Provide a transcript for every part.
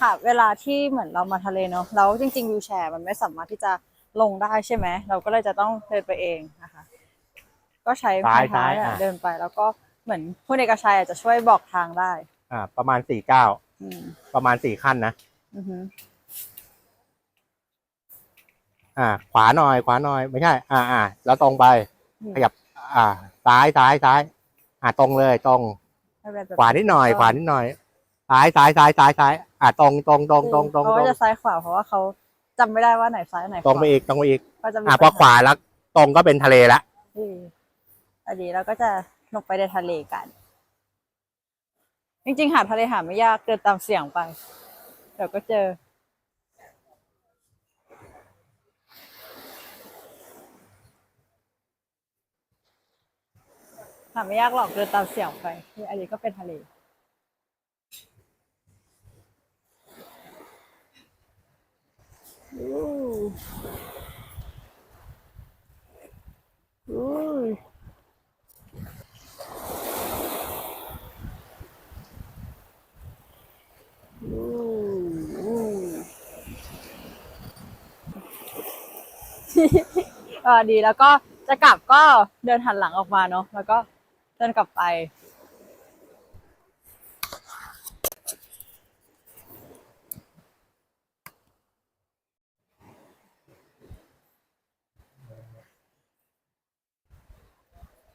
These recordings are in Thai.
ค่ะ เวลาที่เหมือนเรามาทะเลเนาะแล้วจริงๆวิวแชร์มันไม่สามารถที่จะลงได้ใช่ไหมเราก็เลยจะต้องเดินไปเองนะคะ ก็ใช้ซ้ายไม้เท้าซ้ายเนี่ยอะ เดินไปแล้วก็เหมือนผู้เอกชัยอาจจะช่วยบอกทางได้ อ่า ประมาณสี่เก้าอืมประมาณสี่ขั้นนะ อือฮึอ่า ขวาหน่อย ขวาหน่อย ไม่ใช่ อ่าอ่าแล้วตรงไปอืมขยับ อ่า ซ้ายซ้ายซ้าย อ่าตรงเลย ตรงไม่เป็นไรแบบขวานิดหน่อย ขวานิดหน่อย ซ้ายซ้ายซ้ายซ้ายซ้ายอ่าตรงตรงตรงตรงตรงเขาตรก็งจะซ้ายขวาเพราะว่าเขาจำไม่ได้ว่าไหนซ้ายไหนขตรงวาไปอีกตรงไปอีกก็จะมีอ่าพอขวาแล้วตรงก็เป็นทะเลละอืมอันนี้เราก็จะลงไปในทะเลกัน จริงๆ หาทะเลหาไม่ยากเดินตามเสียงไปเดี๋ยวก็เจอ หาไม่ยากหรอกเดินตามเสียงไปนี่อันนี้ก็เป็นทะเล อู้อู้อู้อู้เออดีแล้วก็จะกลับก็เดินหันหลังออกมาเนาะแล้วก็เดินกลับไป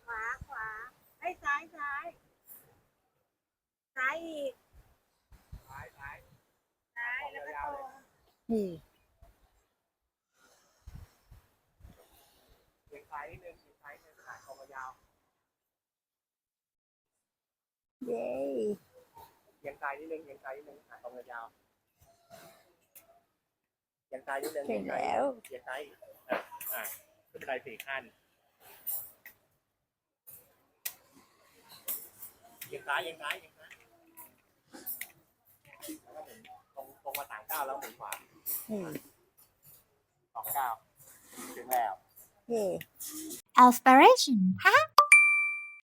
ขวาขวาไอ้ยซ้ายซ้ายซ้ายอีกซ้ายซ้ายซ้ายแล้วก็ตรง อืมเอียงซ้ายนิดนึงเอียงซ้ายนิดนึงอ่าตรงยาวเย้เอียงซ้ายนิดนึงเอียงซ้ายนิดนึงอ่าตรงยาวเอียงซ้ายนิดนึงเก่งแล้วเอียงซ้ายอ่าอ่าขึ้นไปสี่ขั้นเอียงซ้ายเอียงซ้ายเอียงซ้ายแล้วก็หมุนตรงตรงมาสามเก้าวแล้วหมุนขวา สองเก้าถึงแล้วเย้ Inspiration 哈哈。